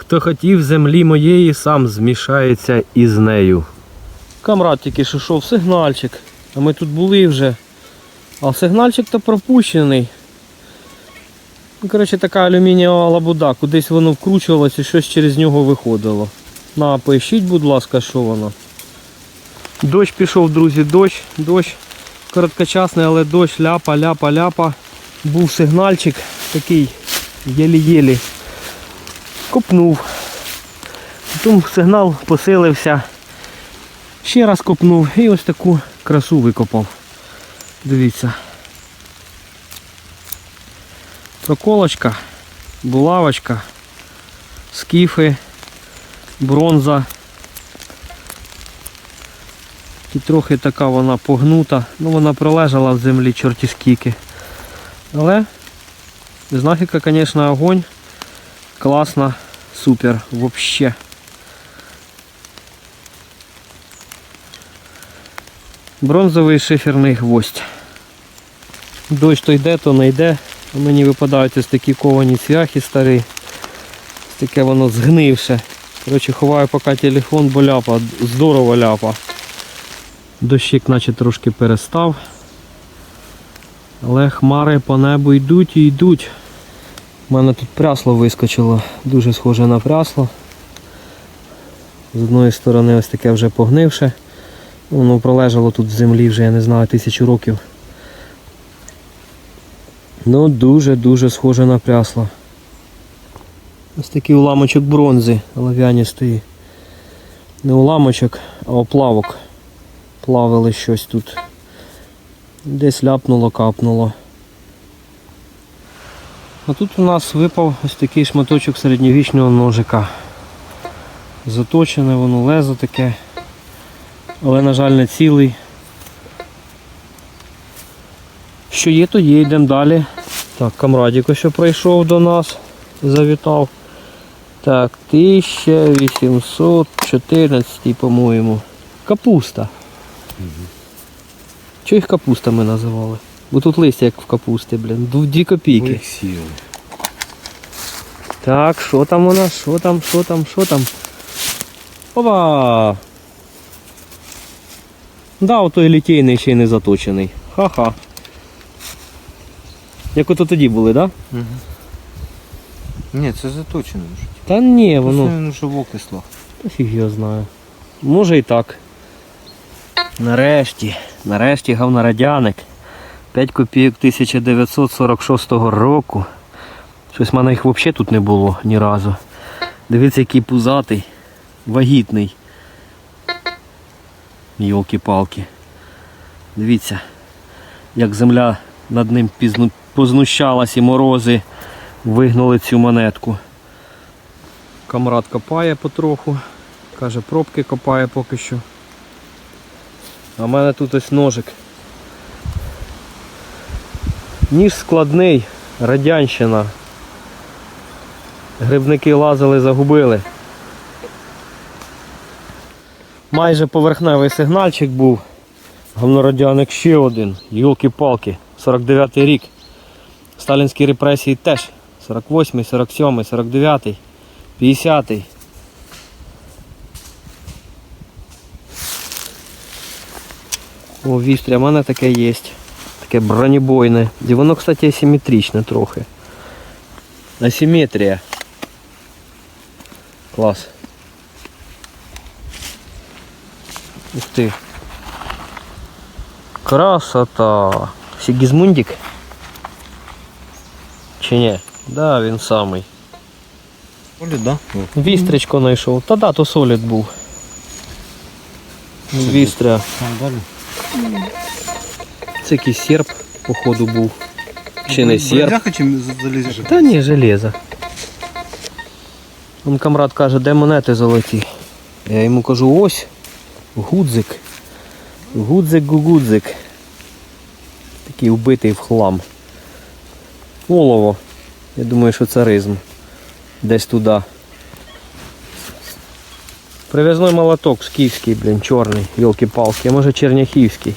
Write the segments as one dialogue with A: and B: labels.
A: Хто хотів землі моєї, сам змішається із нею. Камрад тільки що йшов сигнальчик. А ми тут були вже. А сигнальчик то пропущений. Ну, коротше, така алюмінієва лабуда, кудись воно вкручувалося і щось через нього виходило. На, поїщіть, будь ласка, що воно. Дощ пішов, друзі, дощ, дощ. Короткочасний, але дощ, ляпа, ляпа, ляпа. Був сигнальчик такий єлі-єлі. Копнув. Потім сигнал посилився. Ще раз копнув і ось таку красу викопав. Дивіться. Проколочка, булавочка, скіфи, бронза. І трохи така вона погнута. Ну вона пролежала в землі чорті скільки. Але знахідка, звісно, огонь. Класна, супер, вообще. Бронзовий шиферний гвоздь. Дощ то йде, то не йде. Мені випадають ось такі ковані цвяхи старі. Таке воно згнивше. Коротше, ховаю поки телефон, бо ляпа, здорово ляпа. Дощик наче трошки перестав. Але хмари по небу йдуть і йдуть. У мене тут прясло вискочило, дуже схоже на прясло. З одної сторони ось таке вже погнивше. Воно пролежало тут в землі вже, я не знаю, тисячу років. Ну дуже-дуже схоже на прясло. Ось такий уламочок бронзи олов'яністої. Не уламочок, а оплавок. Плавили щось тут. Десь ляпнуло, капнуло. А тут у нас випав ось такий шматочок середньовічного ножика. Заточене воно лезо таке, але, на жаль, не цілий. Що є, то є, йдемо далі. Так, камрадіко що прийшов до нас, завітав. Так, 1814, по-моєму. Капуста. Чого їх капустами називали? Бо тут листя як в капусті, блін. Дві копійки. Так, що там у нас? Що там, що там, що там? Опа! Да, отой літейний ще й не заточений. Ха-ха. Як ото тоді були, так? Да?
B: Ні, це заточено вже.
A: Та ні,
B: Воно
A: воно.
B: він уже в окислах.
A: Та фіг його знаю. Може і так. Нарешті, нарешті говнорадяник. 5 копійок 1946 року. Щось в мене їх взагалі тут не було ні разу. Дивіться, який пузатий, вагітний. Йолки-палки. Дивіться, як земля над ним пізну... познущалась і морози вигнали цю монетку. Камрад копає потроху. Каже, пробки копає поки що. А в мене тут ось ножик. Ніж складний, радянщина. Грибники лазили, загубили. Майже поверхневий сигнальчик був. Говнорадяник ще один. Йолки-палки. 49-й рік. Сталінські репресії теж. 48-й, 47-й, 49-й, 50-й. О, вістря, в мене таке є. Таке бронебойне. І воно, кстати, асиметричне трохи. Асиметрія. Клас. Ух ти. Красота. Сігізмундик? Чи ні? Да, він самий.
B: Олі, да?
A: Вістречко знайшов. Та да, то солід був. Вістря.
B: Там далі.
A: Це якийсь серп, походу, був. Чи не серп.
B: Бляха чи залізеш?
A: Та ні, железо. Он камрад каже, де монети золоті. Я йому кажу, ось гудзик. Гудзик гугудзик. Такий вбитий в хлам. Олово. Я думаю, що царизм. Десь туди. Прив'язной молоток скіфський, блін, чорний, йолки-палки, а може черняхівський.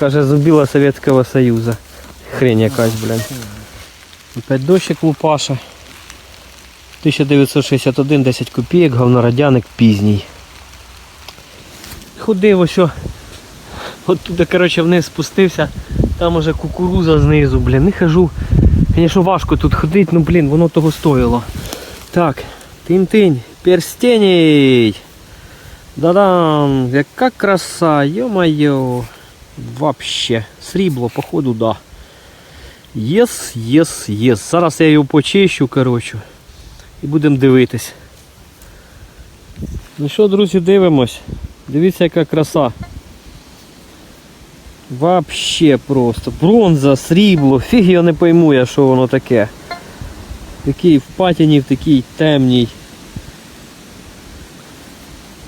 A: Каже, зубила Советского Союза. Хрень якась, блін. Опять дощик лупаша. 1961, 10 копійок, говнорадяник пізній. Ходив ось. о, От туди, коротше, вниз спустився. Там уже кукуруза знизу, блін. Не хожу. Звісно, важко тут ходити, ну блін, воно того стоїло. Так, тинь-тинь, перстеней. Да-дам, яка краса, ё-моё. Вообще. Срібло, походу, да. Єс, єс, єс. Зараз я його почищу, коротше. І будемо дивитись. Ну що, друзі, дивимось. Дивіться, яка краса. Вообще просто. Бронза, срібло, фіг я не пойму я, що воно таке. Такий в патіні, в такій темній.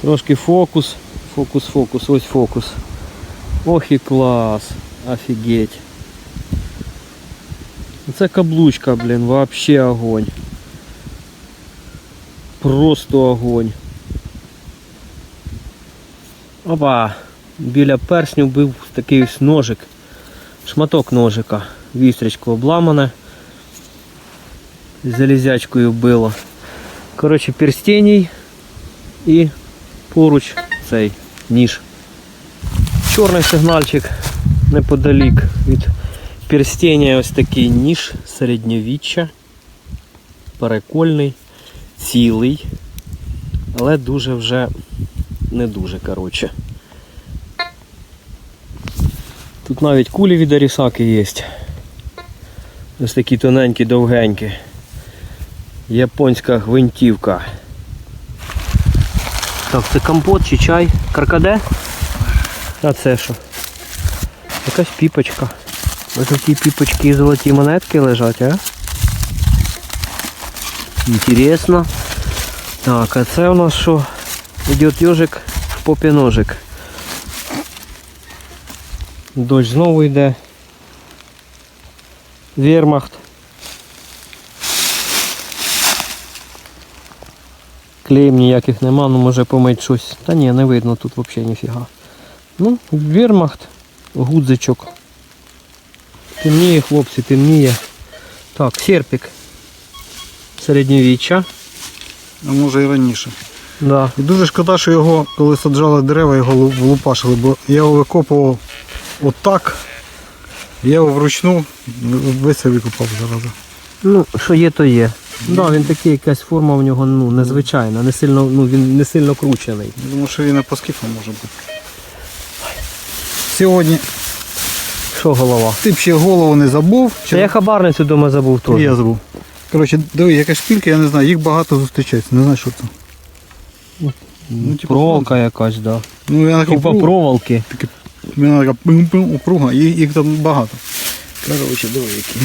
A: Трошки фокус. Фокус, фокус, ось фокус. Ох і клас. Офігеть. Це каблучка, блін, вообще огонь. Просто огонь. Опа! Біля персню був такий ось ножик. Шматок ножика. Вістрічко обламане. Залізячкою било. Коротше, перстеній і поруч цей ніж. Чорний сигнальчик неподалік від перстення ось такий ніж середньовіччя. Перекольний, цілий, але дуже вже не дуже коротше. Тут навіть кулі від Арісаки є. Ось такі тоненькі, довгенькі. Японська гвинтівка. Так, це компот чи чай? Каркаде? А це що? Якась піпочка. Ось такі піпочки і золоті монетки лежать, а? Інтересно. Так, а це у нас що? Іде йожик в попі ножик. Дощ знову йде. Вермахт. Клеїм ніяких нема, ну може помить щось. Та ні, не видно тут взагалі ніфіга. Ну, вермахт, гудзичок. Темніє, хлопці, темніє. Так, серпик. Середньовіччя.
C: А може і раніше.
A: Да.
C: І дуже шкода, що його, коли саджали дерева, його лу- влупашили, бо я його викопував отак. Я його вручну весь викопав зараза.
A: Ну, що є, то є. Да, він такий, якась форма в нього ну, незвичайна, не сильно, ну, він не сильно кручений.
C: Думаю, що він і по скіфу може бути. Сьогодні
A: Що голова?
C: ти б ще голову не забув.
A: Це я хабарницю вдома забув
C: І
A: теж.
C: я забув. Коротше, диви, яка шпілька, я не знаю, їх багато зустрічається. Не знаю, що це. Ну, типу,
A: Проволока якась, да.
C: Ну, я така
A: Типа
C: упруга,
A: проволоки.
C: вона така пим-пим, упруга, їх, їх там багато. Коротше, диви, які.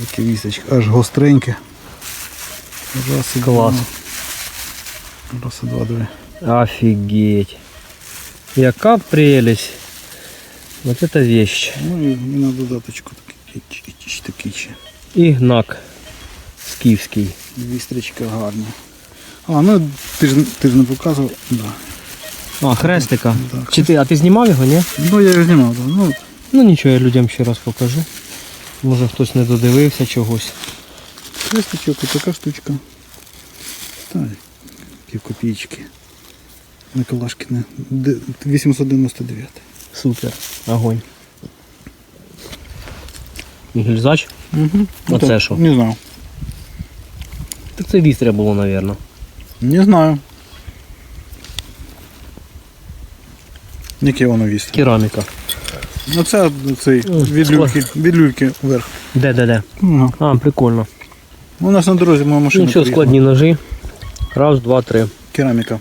C: Які вісочки, аж гостреньке. Раз і
A: Клас.
C: Два. Раз і два, диви.
A: Офігеть. Яка прелесть. Вот это вещь.
C: Ну і, на додаточку такий, ще.
A: І гнак скіфський.
C: Вістричка гарна. А, ну ти ж, ти ж не показував. Да.
A: А, хрестика.
C: Да,
A: Чи ти, а ти знімав його, ні?
C: Ну я його знімав, да. ну
A: Ну нічого, я людям ще раз покажу. Може хтось не додивився чогось.
C: Хрестичок і така штучка. Та, пів копійки. 899.
A: Супер. Огонь. І Гільзач?
C: Угу.
A: Оце що?
C: Не знаю.
A: Так це вістря було, мабуть.
C: Не знаю. Яке воно вістря?
A: Кераміка.
C: Ну це цей
A: Ну,
C: від люльки, від люльки вверх.
A: Де, де, де?
C: Ага.
A: А, прикольно.
C: У нас на дорозі моя машина.
A: Нічого,
C: приїхала.
A: складні ножі. Раз, два, три.
C: Кераміка.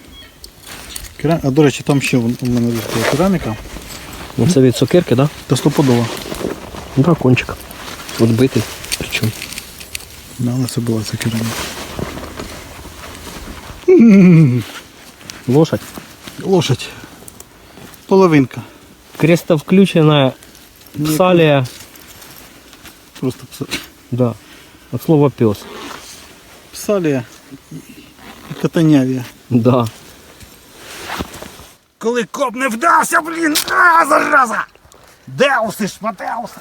C: Кера... А до речі, там ще вон- у мене була кераміка.
A: Ну це від сокирки, так?
C: Та стопудово.
A: Да? Дракончик. Отбитий. Причому.
C: Да, але це була ця кераміка.
A: Лошадь.
C: Лошадь. Половинка.
A: Креста включена. Псалія.
C: Просто пса...
A: Да. От слова пес.
C: псалія і катанявія.
A: Да.
C: Коли коп не вдався, блін, а, зараза! Деуси, шматеуси.